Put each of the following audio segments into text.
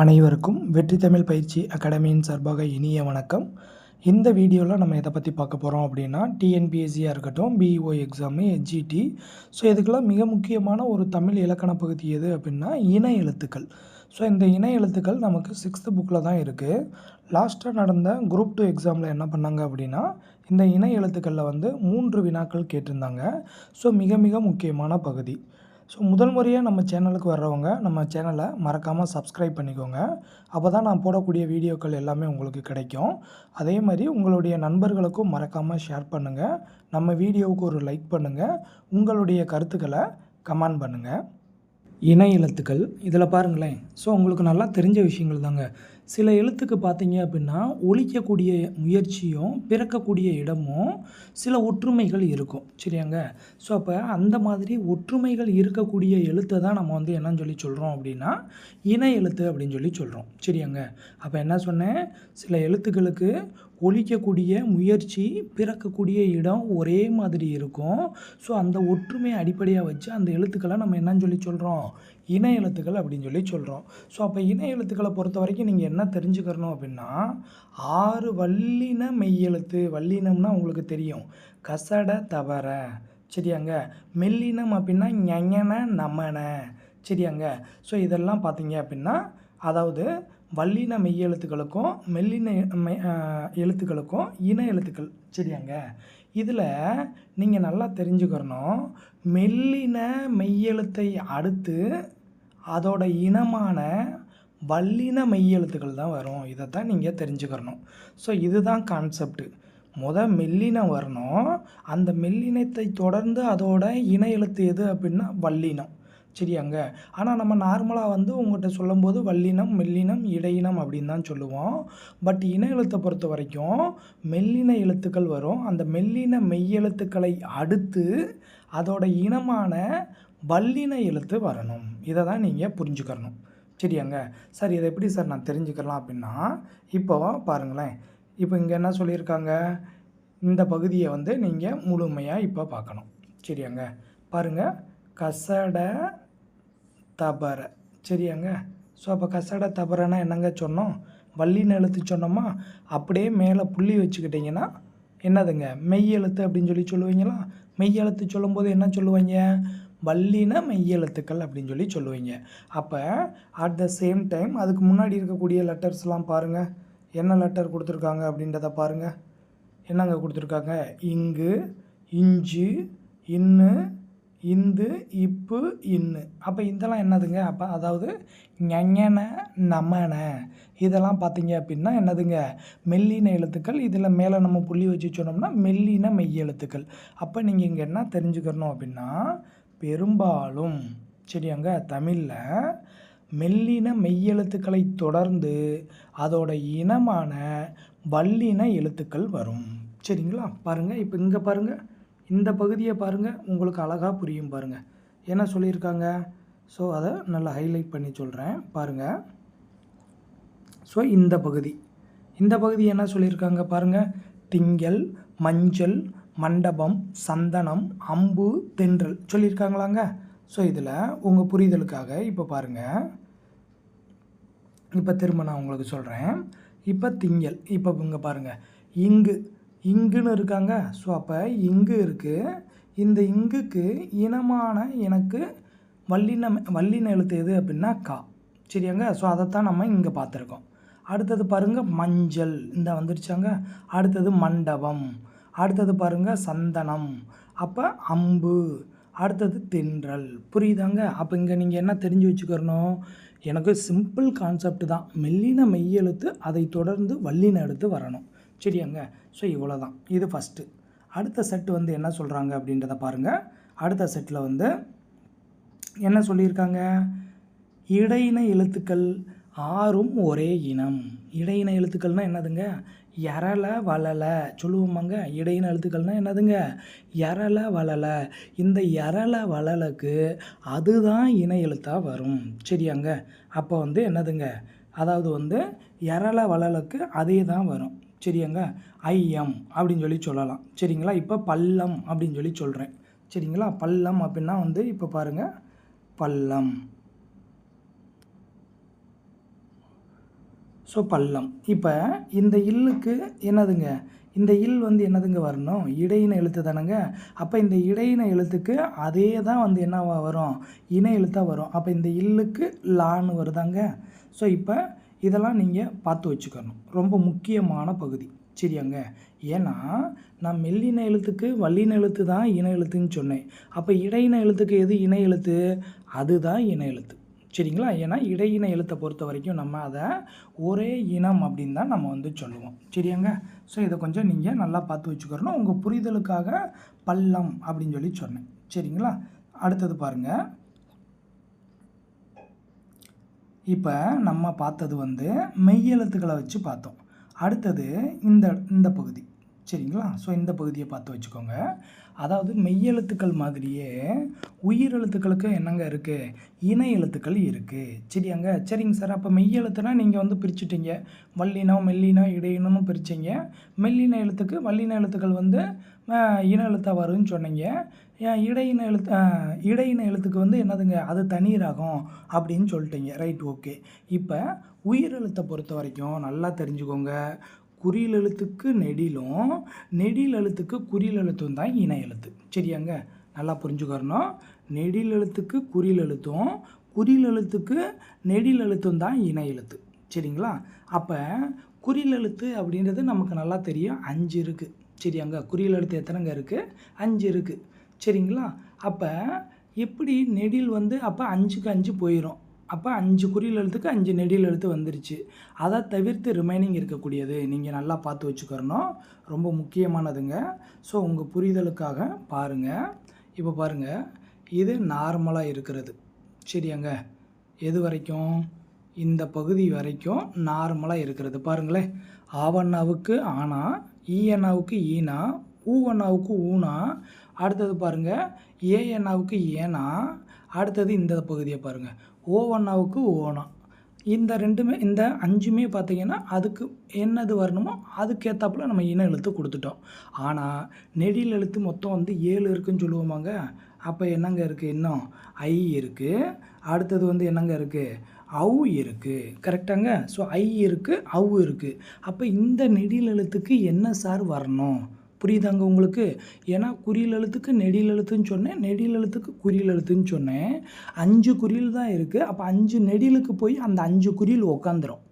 அனைவருக்கும் வெற்றி தமிழ் பயிற்சி அகாடமியின் சார்பாக இனிய வணக்கம். இந்த வீடியோவில் நம்ம எதை பற்றி பார்க்க போகிறோம் அப்படின்னா டிஎன்பிஎஸ்சியாக இருக்கட்டும் பிஇஓ எக்ஸாமு ஹெச்ஜிடி ஸோ இதுக்கெல்லாம் மிக முக்கியமான ஒரு தமிழ் இலக்கண பகுதி எது அப்படின்னா இன எழுத்துக்கள். ஸோ இந்த இன எழுத்துக்கள் நமக்கு சிக்ஸ்த்து புக்கில் தான் இருக்குது லாஸ்ட்டாக நடந்த குரூப் டூ எக்ஸாமில் என்ன பண்ணாங்க அப்படின்னா இந்த இன எழுத்துக்களில் வந்து மூன்று வினாக்கள் கேட்டிருந்தாங்க. ஸோ மிக மிக முக்கியமான பகுதி. ஸோ முதல் முறையாக நம்ம சேனலுக்கு வர்றவங்க நம்ம சேனலை மறக்காமல் சப்ஸ்கிரைப் பண்ணிக்கோங்க. அப்போ தான் நான் போடக்கூடிய வீடியோக்கள் எல்லாமே உங்களுக்கு கிடைக்கும். அதே மாதிரி உங்களுடைய நண்பர்களுக்கும் மறக்காமல் ஷேர் பண்ணுங்கள் நம்ம வீடியோவுக்கு ஒரு லைக் பண்ணுங்கள் உங்களுடைய கருத்துக்களை கமெண்ட் பண்ணுங்கள் இணை எழுத்துக்கள் இதில் பாருங்களேன். ஸோ உங்களுக்கு நல்லா தெரிஞ்ச விஷயங்கள் தாங்க. சில எழுத்துக்கு பார்த்தீங்க அப்படின்னா ஒழிக்கக்கூடிய முயற்சியும் பிறக்கக்கூடிய இடமும் சில ஒற்றுமைகள் இருக்கும். சரியாங்க? ஸோ அப்போ அந்த மாதிரி ஒற்றுமைகள் இருக்கக்கூடிய எழுத்தை தான் நம்ம வந்து என்னன்னு சொல்லி சொல்கிறோம் அப்படின்னா இணை எழுத்து அப்படின்னு சொல்லி சொல்கிறோம் சரியாங்க? அப்போ என்ன சொன்னேன்? சில எழுத்துக்களுக்கு ஒழிக்கக்கூடிய முயற்சி பிறக்கக்கூடிய இடம் ஒரே மாதிரி இருக்கும். ஸோ அந்த ஒற்றுமையை அடிப்படையாக வச்சு அந்த எழுத்துக்களை நம்ம என்னன்னு சொல்லி சொல்கிறோம் இன எழுத்துக்கள் அப்படின்னு சொல்லி சொல்கிறோம் ஸோ அப்போ இன எழுத்துக்களை பொறுத்த வரைக்கும் நீங்கள் என்ன தெரிஞ்சுக்கிறணும் அப்படின்னா ஆறு வல்லின மெய்யெழுத்து வல்லினம்னா உங்களுக்கு தெரியும். கசட தவற. சரியாங்க? மெல்லினம் அப்படின்னா ஞங்கன நமன. சரியாங்க? ஸோ இதெல்லாம் பார்த்தீங்க அப்படின்னா அதாவது வல்லின மெய்யெழுத்துக்களுக்கும் மெல்லின மெய் எழுத்துக்களுக்கும் இன எழுத்துக்கள். சரியாங்க? இதில் நீங்கள் நல்லா தெரிஞ்சுக்கிறணும் மெல்லின மெய்யெழுத்தை அடுத்து அதோட இனமான வல்லின மெய்யெழுத்துக்கள் தான் வரும். இதை தான் நீங்கள் தெரிஞ்சுக்கிறணும் ஸோ இதுதான் கான்செப்ட்டு முத மெல்லினம் வரணும். அந்த மெல்லினத்தை தொடர்ந்து அதோட இன எழுத்து எது அப்படின்னா வல்லினம். சரியாங்க ஆனால் நம்ம நார்மலாக வந்து உங்கள்கிட்ட சொல்லும்போது வல்லினம் மெல்லினம் இடையினம் அப்படின்னு தான் சொல்லுவோம். பட் இன எழுத்தை பொறுத்த வரைக்கும் மெல்லின எழுத்துக்கள் வரும். அந்த மெல்லின மெய்யெழுத்துக்களை அடுத்து அதோட இனமான வல்லின எழுத்து வரணும். இதை தான் நீங்கள் புரிஞ்சுக்கிறணும். சரியாங்க சார் இதை எப்படி சார் நான் தெரிஞ்சுக்கலாம் அப்படின்னா இப்போ பாருங்களேன். இப்போ இங்கே என்ன சொல்லியிருக்காங்க? இந்த பகுதியை வந்து நீங்கள் முழுமையாக இப்போ பார்க்கணும். சரியாங்க பாருங்கள் கசட தபர. சரியாங்க? ஸோ அப்போ கசட தபரன்னா என்னங்க சொன்னோம்? வள்ளின்னு எழுத்து சொன்னோமா? அப்படியே மேலே புள்ளி வச்சுக்கிட்டிங்கன்னா என்னதுங்க? மெய் எழுத்து அப்படின்னு சொல்லி சொல்லுவீங்களா? மெய் எழுத்து சொல்லும்போது என்ன சொல்லுவாங்க? மெய் மெய்யெழுத்துக்கள் அப்படின்னு சொல்லி சொல்லுவீங்க. அப்போ அட் த சேம் டைம் அதுக்கு முன்னாடி இருக்கக்கூடிய லெட்டர்ஸ்லாம் பாருங்கள் என்ன லெட்டர் கொடுத்துருக்காங்க அப்படின்றத பாருங்கள் என்னங்க கொடுத்துருக்காங்க? இங்கு இஞ்சு இன்னு இந்து இப்பு இன்னு. அப்போ இதெல்லாம் என்னதுங்க? அப்போ அதாவது ஞஞன நமன. இதெல்லாம் பார்த்தீங்க அப்படின்னா என்னதுங்க? மெல்லின எழுத்துக்கள். இதில் மேலே நம்ம புள்ளி வச்சு சொன்னோம்னா மெல்லின மெய் எழுத்துக்கள். அப்போ நீங்கள் இங்கே என்ன தெரிஞ்சுக்கணும் அப்படின்னா பெரும்பாலும் சரியாங்க? தமிழில் மெல்லின மெய்யெழுத்துக்களை தொடர்ந்து அதோட இனமான வல்லின எழுத்துக்கள் வரும். சரிங்களா? பாருங்கள் இப்போ இங்கே பாருங்கள் இந்த பகுதியை பாருங்கள் உங்களுக்கு அழகாக புரியும் பாருங்கள் என்ன சொல்லியிருக்காங்க? ஸோ அதை நல்லா ஹைலைட் பண்ணி சொல்கிறேன் பாருங்கள் ஸோ இந்த பகுதி. இந்த பகுதி என்ன சொல்லியிருக்காங்க பாருங்கள் திங்கள் மஞ்சள் மண்டபம் சந்தனம் அம்பு தென்றல் சொல்லியிருக்காங்களாங்க. ஸோ இதில் உங்கள் புரிதலுக்காக இப்போ பாருங்கள் இப்போ திரும்ப நான் உங்களுக்கு சொல்கிறேன் இப்போ திங்கள் இப்போ இங்கே பாருங்கள் இங்கு இங்குன்னு இருக்காங்க. ஸோ அப்போ இங்கு இருக்குது இந்த இங்குக்கு இனமான எனக்கு வல்லின வல்லின எழுத்து எது அப்படின்னா கா. சரியாங்க? ஸோ அதைத்தான் நம்ம இங்கே பார்த்துருக்கோம். அடுத்தது பாருங்கள் மஞ்சள். இந்த வந்துருச்சாங்க? அடுத்தது மண்டபம். அடுத்தது பாருங்கள் சந்தனம். அப்போ அம்பு. அடுத்தது தென்றல். புரியுதாங்க? அப்போ இங்கே நீங்கள் என்ன தெரிஞ்சு வச்சுக்கிறணும்? எனக்கு சிம்பிள் கான்செப்ட் தான். மெல்லின மெய்யெழுத்து அதை தொடர்ந்து வல்லின எழுத்து வரணும். சரியாங்க. ஸோ இவ்வளோ தான் இது ஃபஸ்ட்டு அடுத்த செட்டு வந்து என்ன சொல்கிறாங்க அப்படின்றத பாருங்கள் அடுத்த செட்டில் வந்து என்ன சொல்லியிருக்காங்க? இடையின எழுத்துக்கள் ஆறும் ஒரே இனம். இடையின எழுத்துக்கள்னால் என்னதுங்க? எரலை வளலை சொல்லுவோமாங்க. இடையின எழுத்துக்கள்னால் என்னதுங்க? எரலை வளலை இந்த எரலை வளலுக்கு அதுதான் இணை எழுத்தாக வரும். சரியாங்க. அப்போ வந்து என்னதுங்க? அதாவது வந்து எரலை வளலுக்கு அதே தான் வரும். சரியாங்க? ஐஎம் அப்படின்னு சொல்லி சொல்லலாம். சரிங்களா? இப்போ பள்ளம் அப்படின்னு சொல்லி சொல்கிறேன் சரிங்களா? பள்ளம் அப்படின்னா வந்து இப்போ பாருங்கள் பள்ளம். ஸோ பள்ளம். இப்போ இந்த இல்லுக்கு என்னதுங்க? இந்த இல் வந்து என்னதுங்க வரணும்? இடையின எழுத்து தானேங்க? அப்போ இந்த இடையின எழுத்துக்கு அதே தான் வந்து என்னவா வரும்? இணை எழுத்தாக வரும். அப்போ இந்த இல்லுக்கு லான்னு வருதாங்க. ஸோ இப்போ இதெல்லாம் நீங்கள் பார்த்து வச்சுக்கணும். ரொம்ப முக்கியமான பகுதி. சரியாங்க? ஏன்னா நான் மெல்லின எழுத்துக்கு வல்லின எழுத்து தான் இன எழுத்துன்னு சொன்னேன். அப்போ இடையின எழுத்துக்கு எது இணை எழுத்து? அதுதான் இன எழுத்து. சரிங்களா? ஏன்னா இடையின எழுத்தை பொறுத்த வரைக்கும் நம்ம அதை ஒரே இனம் அப்படின்னு தான் நம்ம வந்து சொல்லுவோம். சரியாங்க? ஸோ இதை கொஞ்சம் நீங்கள் நல்லா பார்த்து வச்சுக்கிறணும் உங்கள் புரிதலுக்காக பள்ளம் அப்படின்னு சொல்லி சொன்னேன். சரிங்களா? அடுத்தது பாருங்கள் இப்போ நம்ம பார்த்தது வந்து மெய்யெழுத்துக்களை வச்சு பார்த்தோம். அடுத்தது இந்த இந்த பகுதி. சரிங்களா? ஸோ இந்த பகுதியை பார்த்து வச்சுக்கோங்க. அதாவது மெய்யெழுத்துக்கள் மாதிரியே உயிரெழுத்துக்களுக்கு என்னங்க இருக்குது இணை எழுத்துக்கள் இருக்குது சரியாங்க? சரிங்க சார். அப்போ மெய்யெழுத்துனா நீங்கள் வந்து பிரிச்சுட்டீங்க. வல்லினம் மெல்லினம் இடையினமும் பிரிச்சிங்க. மெல்லின எழுத்துக்கு வல்லின எழுத்துக்கள் வந்து இன எழுத்தாக வரும்னு சொன்னீங்க. ஏன் இடையின எழுத்து இடையின எழுத்துக்கு வந்து என்னதுங்க? அது தனி ரகம் அப்படின்னு சொல்லிட்டீங்க. ரைட் ஓகே இப்போ உயிர் எழுத்தை பொறுத்த வரைக்கும் நல்லா தெரிஞ்சுக்கோங்க. குறியில் எழுத்துக்கு நெடிலும் நெடில் எழுத்துக்கு குறியில் எழுத்தும் தான் இணை எழுத்து. சரியாங்க? நல்லா புரிஞ்சுக்கிறணும். நெடில் எழுத்துக்கு குறியில் எழுத்தும் குறியில் எழுத்துக்கு நெடில் எழுத்தும் தான் இணை எழுத்து. சரிங்களா? அப்போ குறியில் எழுத்து அப்படின்றது நமக்கு நல்லா தெரியும். அஞ்சு இருக்குது சரியாங்க? குறியில் எழுத்து எத்தனைங்க இருக்குது அஞ்சு இருக்குது சரிங்களா? அப்போ எப்படி நெடில் வந்து அப்போ அஞ்சுக்கு அஞ்சு போயிடும் அப்போ அஞ்சு குறியில் எழுத்துக்கு அஞ்சு நெடில் எழுத்து வந்துருச்சு. அதை தவிர்த்து ரிமைனிங் இருக்கக்கூடியது நீங்கள் நல்லா பார்த்து வச்சுக்கிறணும். ரொம்ப முக்கியமானதுங்க. ஸோ உங்கள் புரிதலுக்காக பாருங்கள் இப்போ பாருங்கள் இது நார்மலாக இருக்கிறது. சரியாங்க? எது வரைக்கும்? இந்த பகுதி வரைக்கும் நார்மலாக இருக்கிறது. பாருங்களேன். ஆவண்ணாவுக்கு ஆனா ஈயண்ணாவுக்கு ஈனா ஊவண்ணாவுக்கு ஊனா அடுத்தது பாருங்கள் ஏஎண்ணாவுக்கு ஏனா அடுத்தது இந்த பகுதியை பாருங்கள் ஓவண்ணாவுக்கு ஓனா இந்த ரெண்டுமே இந்த அஞ்சுமே பார்த்தீங்கன்னா அதுக்கு என்னது வரணுமோ அதுக்கேற்றாப்புல நம்ம இன எழுத்து கொடுத்துட்டோம். ஆனால் நெடில் எழுத்து மொத்தம் வந்து ஏழு இருக்குன்னு சொல்லுவோமாங்க. அப்போ என்னங்க இருக்குது இன்னும் ஐ இருக்குது அடுத்தது வந்து என்னங்க இருக்குது அவு இருக்குது கரெக்டாங்க? ஸோ ஐ இருக்குது அவு இருக்குது அப்போ இந்த நெடில் எழுத்துக்கு என்ன சார் வரணும்? புரியுதாங்க உங்களுக்கு? ஏன்னா குறியில் எழுத்துக்கு நெடியில் எழுத்துன்னு சொன்னேன் நெடியில் எழுத்துக்கு குறியில் எழுத்துன்னு சொன்னேன். அஞ்சு குறியில் தான் இருக்குது அப்போ அஞ்சு நெடிலுக்கு போய் அந்த அஞ்சு குறியில் உக்காந்துரும்.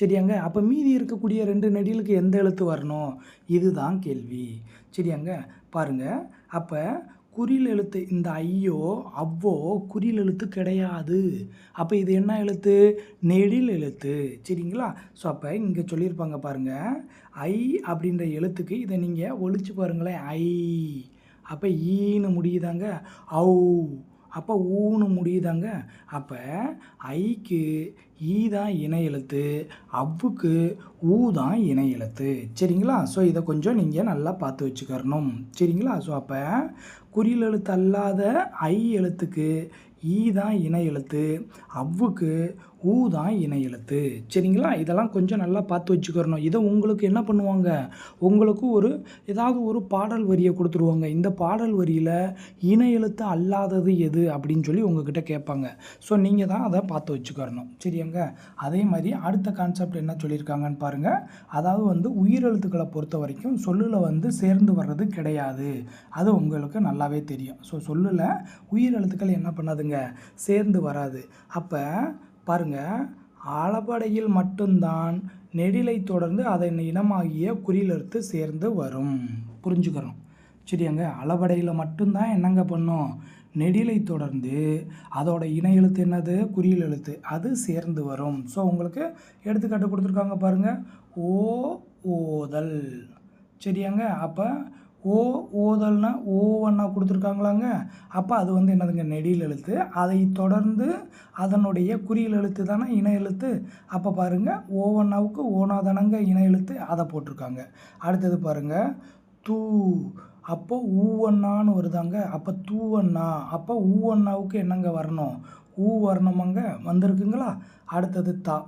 சரியாங்க? அப்போ மீதி இருக்கக்கூடிய ரெண்டு நெடிலுக்கு எந்த எழுத்து வரணும்? இதுதான் கேள்வி. சரியாங்க? பாருங்கள் அப்போ குறில் எழுத்து இந்த ஐயோ அவ்வோ குறில் எழுத்து கிடையாது. அப்போ இது என்ன எழுத்து? நெடில் எழுத்து. சரிங்களா? ஸோ அப்போ இங்கே சொல்லியிருப்பாங்க பாருங்கள் ஐ அப்படின்ற எழுத்துக்கு இதை நீங்கள் ஒழிச்சு பாருங்களேன். ஐ. அப்போ ஈன்னு முடியுதாங்க? ஔ. அப்போ ஊன்னு முடியுதாங்க? அப்போ ஐக்கு ஈ தான் இணை எழுத்து அவ்வுக்கு ஊ தான் இணை எழுத்து. சரிங்களா? ஸோ இதை கொஞ்சம் நீங்கள் நல்லா பார்த்து வச்சுக்கரணும் சரிங்களா? ஸோ அப்போ குறியில் எழுத்து அல்லாத ஐ எழுத்துக்கு ஈ தான் இணை எழுத்து. அவ்வுக்கு ஊ தான் இணை எழுத்து. சரிங்களா? இதெல்லாம் கொஞ்சம் நல்லா பார்த்து வச்சுக்கிறணும். இதை உங்களுக்கு என்ன பண்ணுவாங்க? உங்களுக்கு ஒரு ஏதாவது ஒரு பாடல் வரியை கொடுத்துருவாங்க. இந்த பாடல் வரியில் இணை எழுத்து அல்லாதது எது அப்படின்னு சொல்லி உங்ககிட்ட கேட்பாங்க. ஸோ நீங்கள் தான் அதை பார்த்து வச்சுக்கிறணும். சரியாங்க? அதே மாதிரி அடுத்த கான்செப்ட் என்ன சொல்லியிருக்காங்கன்னு பாருங்கள் அதாவது வந்து உயிரெழுத்துக்களை பொறுத்த வரைக்கும் சொல்லில் வந்து சேர்ந்து வர்றது கிடையாது. அது உங்களுக்கு நல்லாவே தெரியும். ஸோ சொல்லில் உயிரெழுத்துக்கள் என்ன பண்ணாதுங்க? சேர்ந்து வராது. அப்போ பாருங்கள் அளபடையில் மட்டும்தான் நெடிலை தொடர்ந்து அதன் இனமாகிய குறிலெழுத்து சேர்ந்து வரும். புரிஞ்சுக்கிறோம். சரியாங்க? அளபடையில் மட்டும்தான் என்னங்க பண்ணும்? நெடிலை தொடர்ந்து அதோட இணை எழுத்து என்னது? குறியில் எழுத்து. அது சேர்ந்து வரும். ஸோ உங்களுக்கு எடுத்துக்காட்டு கொடுத்துருக்காங்க பாருங்கள் ஓ ஓதல். சரியாங்க? அப்போ ஓ ஓதல்னா ஓவண்ணா கொடுத்துருக்காங்களாங்க. அப்போ அது வந்து என்னதுங்க? நெடியில் எழுத்து. அதை தொடர்ந்து அதனுடைய குறியில் எழுத்து தானே? இணை எழுத்து. அப்போ பாருங்கள் ஓவண்ணாவுக்கு ஓனா தானங்க இணை எழுத்து. அதை போட்டிருக்காங்க. அடுத்தது பாருங்கள் தூ. அப்போ ஊவண்ணான்னு வருதாங்க. அப்போ தூவண்ணா. அப்போ ஊவண்ணாவுக்கு என்னங்க வரணும்? ஊ வரணுமாங்க? வந்திருக்குங்களா? அடுத்தது தா.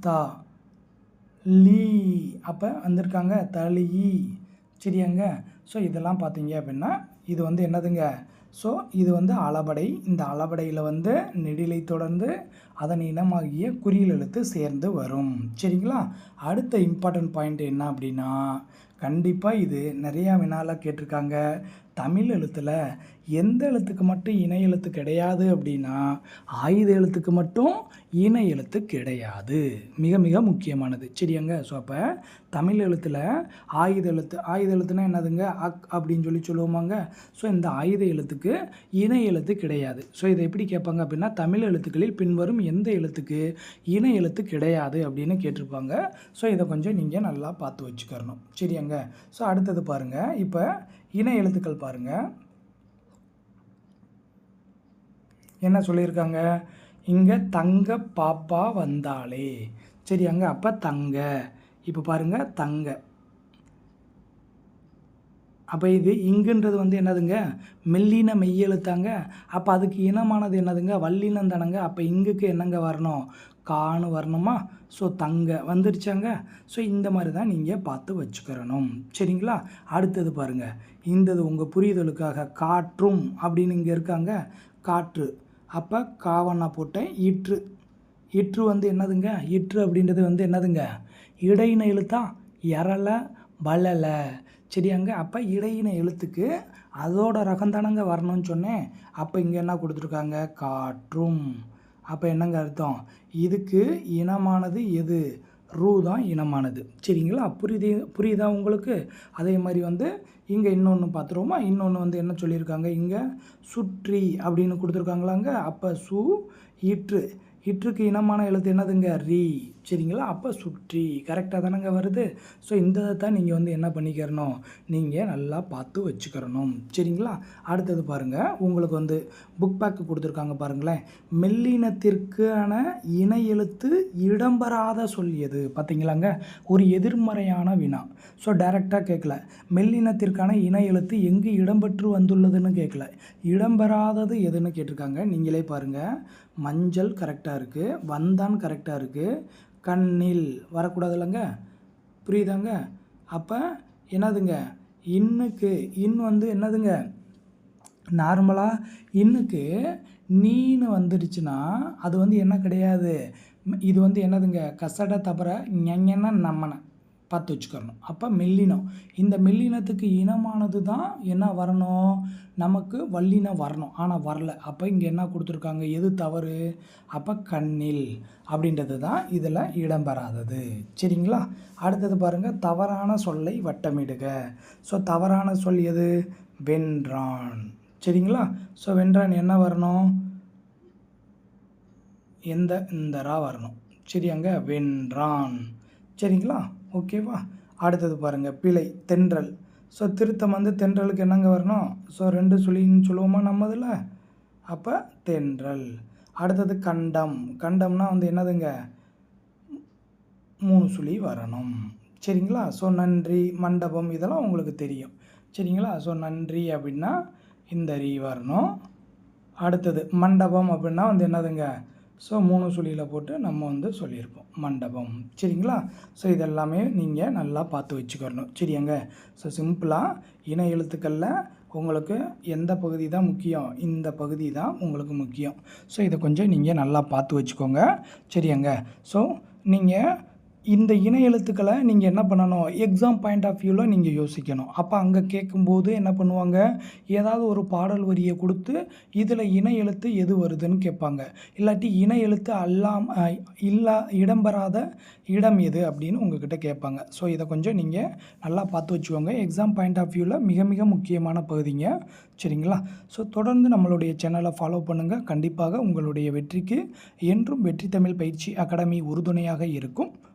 தா. லீ. அப்போ வந்திருக்காங்க. தளி. சரியாங்க ஸோ இதெல்லாம் பார்த்தீங்க அப்படின்னா இது வந்து என்னதுங்க? ஸோ இது வந்து அளபடை. இந்த அளபடையில் வந்து நெடிலை தொடர்ந்து அதன் இனமாகிய குறியில் எழுத்து சேர்ந்து வரும். சரிங்களா? அடுத்த இம்பார்ட்டன்ட் பாயிண்ட் என்ன அப்படின்னா கண்டிப்பாக இது நிறையா வினால கேட்டிருக்காங்க. தமிழ் எழுத்தில் எந்த எழுத்துக்கு மட்டும் இணை எழுத்து கிடையாது அப்படின்னா ஆயுத எழுத்துக்கு மட்டும் இணை எழுத்து கிடையாது. மிக மிக முக்கியமானது. சரியாங்க? ஸோ அப்போ தமிழ் எழுத்தில் ஆயுத எழுத்து ஆயுத எழுத்துனா என்னதுங்க? அக் அப்படின்னு சொல்லி சொல்லுவோமாங்க? ஸோ இந்த ஆயுத எழுத்துக்கு இணை எழுத்து கிடையாது. ஸோ இதை எப்படி கேட்பாங்க அப்படின்னா தமிழ் எழுத்துக்களில் பின்வரும் எந்த எழுத்துக்கு இணை எழுத்து கிடையாது அப்படின்னு கேட்டிருப்பாங்க. ஸோ இதை கொஞ்சம் நீங்கள் நல்லா பார்த்து வச்சுக்கிறணும். சரியாங்க? ஸோ அடுத்தது பாருங்கள் இப்போ இன எழுத்துக்கள் பாருங்கள் என்ன சொல்லியிருக்காங்க? இங்கே தங்க பாப்பா வந்தாளே. சரி அங்க அப்போ தங்க. இப்போ பாருங்க தங்க. அப்போ இது இங்குன்றது வந்து என்னதுங்க? மெல்லின மெய்யெழுத்தாங்க. அப்போ அதுக்கு இனமானது என்னதுங்க? வல்லினம் தானங்க அப்போ இங்குக்கு என்னங்க வரணும்? கான்னு வரணுமா? ஸோ தங்க வந்துருச்சாங்க. ஸோ இந்த மாதிரி தான் நீங்கள் பார்த்து வச்சுக்கிறணும். சரிங்களா? அடுத்தது பாருங்கள் இந்தது உங்கள் புரிதலுக்காக காற்றும் அப்படின்னு இங்கே இருக்காங்க. காற்று. அப்போ காவண்ணா போட்டேன் இற்று. இற்று வந்து என்னதுங்க? இற்று அப்படின்றது வந்து என்னதுங்க? இடையின எழுத்தா? எரல வளல. சரியாங்க? அப்போ இடையின எழுத்துக்கு அதோட ரகம் தானங்க வரணும்னு சொன்னேன். அப்போ இங்கே என்ன கொடுத்துருக்காங்க? காற்றும். அப்போ என்னங்க அர்த்தம்? இதுக்கு இனமானது எது? ரூ தான் இனமானது. சரிங்களா? புரியுது புரியுதா உங்களுக்கு? அதே மாதிரி வந்து இங்கே இன்னொன்று பார்த்துருவோமா இன்னொன்று வந்து என்ன சொல்லியிருக்காங்க? இங்கே சுற்றி அப்படின்னு கொடுத்துருக்காங்களாங்க. அப்போ சு ஈற்று. ஹிட்ருக்கு இனமான எழுத்து என்னதுங்க? ரீ. சரிங்களா? அப்போ சுற்றி. கரெக்டாக தானேங்க வருது. ஸோ இந்த தான் நீங்கள் வந்து என்ன பண்ணிக்கிறணும்? நீங்கள் நல்லா பார்த்து வச்சுக்கிறணும். சரிங்களா? அடுத்தது பாருங்கள் உங்களுக்கு வந்து புக் பேக்கு கொடுத்துருக்காங்க பாருங்களேன். மெல்லினத்திற்கான இணை எழுத்து இடம்பெறாத சொல் எது? பார்த்தீங்களாங்க ஒரு எதிர்மறையான வினா. ஸோ டைரெக்டாக கேட்கல மெல்லினத்திற்கான இணை எழுத்து எங்கு இடம்பெற்று வந்துள்ளதுன்னு கேட்கல இடம்பெறாதது எதுன்னு கேட்டிருக்காங்க. நீங்களே பாருங்கள் மஞ்சள் கரெக்டாக இருக்குது வந்தான் கரெக்டாக இருக்குது கண்ணில் வரக்கூடாது இல்லைங்க புரியுதாங்க? அப்போ என்னதுங்க? இன்னுக்கு இன் வந்து என்னதுங்க? நார்மலாக இன்னுக்கு நீனு வந்துடுச்சுன்னா அது வந்து என்ன கிடையாது? இது வந்து என்னதுங்க? கசட தவிர ஞங்கன்னா நம்மனை. பார்த்து வச்சுக்கணும் அப்போ மெல்லினம். இந்த மெல்லினத்துக்கு இனமானது தான் என்ன வரணும்? நமக்கு வல்லினம் வரணும். ஆனால் வரல. அப்போ இங்கே என்ன கொடுத்துருக்காங்க? எது தவறு? அப்போ கண்ணில் அப்படின்றது தான் இதில் இடம்பெறாதது. சரிங்களா? அடுத்தது பாருங்கள் தவறான சொல்லை வட்டமிடுக. ஸோ தவறான சொல் எது? வென்றான். சரிங்களா? ஸோ வென்றான் என்ன வரணும்? எந்த இந்த ரா வரணும். சரியாங்க? வென்றான். சரிங்களா? ஓகேவா? அடுத்தது பாருங்கள் பிழை தென்றல். ஸோ திருத்தம் வந்து தென்றலுக்கு என்னங்க வரணும்? ஸோ ரெண்டு சுழின்னு சொல்லுவோமா நம்ம இதில்? அப்போ தென்றல். அடுத்தது கண்டம். கண்டம்னா வந்து என்னதுங்க? மூணு சுழி வரணும். சரிங்களா? ஸோ நன்றி மண்டபம் இதெல்லாம் உங்களுக்கு தெரியும். சரிங்களா? ஸோ நன்றி அப்படின்னா இந்த ரீ வரணும். அடுத்தது மண்டபம் அப்படின்னா வந்து என்னதுங்க? ஸோ மூணு சுழியில் போட்டு நம்ம வந்து சொல்லியிருப்போம். மண்டபம். சரிங்களா? ஸோ இதெல்லாமே நீங்கள் நல்லா பார்த்து வச்சுக்கணும். சரியாங்க? ஸோ சிம்பிளாக இன எழுத்துக்களில் உங்களுக்கு எந்த பகுதி தான் முக்கியம்? இந்த பகுதி தான் உங்களுக்கு முக்கியம். ஸோ இதை கொஞ்சம் நீங்கள் நல்லா பார்த்து வச்சுக்கோங்க. சரியாங்க? ஸோ நீங்கள் இந்த இன எழுத்துக்களை நீங்கள் என்ன பண்ணணும்? எக்ஸாம் பாயிண்ட் ஆஃப் வியூவில் நீங்கள் யோசிக்கணும். அப்போ அங்கே கேட்கும்போது என்ன பண்ணுவாங்க? ஏதாவது ஒரு பாடல் வரியை கொடுத்து இதில் இன எழுத்து எது வருதுன்னு கேட்பாங்க. இல்லாட்டி இன எழுத்து அல்லாம் இல்லா இடம்பெறாத இடம் எது அப்படின்னு உங்ககிட்ட கேட்பாங்க. ஸோ இதை கொஞ்சம் நீங்கள் நல்லா பார்த்து வச்சுக்கோங்க. எக்ஸாம் பாயிண்ட் ஆஃப் வியூவில் மிக மிக முக்கியமான பகுதிங்க. சரிங்களா? ஸோ தொடர்ந்து நம்மளுடைய சேனலை ஃபாலோ பண்ணுங்கள் கண்டிப்பாக உங்களுடைய வெற்றிக்கு என்றும் வெற்றி தமிழ் பயிற்சி அகாடமி உறுதுணையாக இருக்கும்.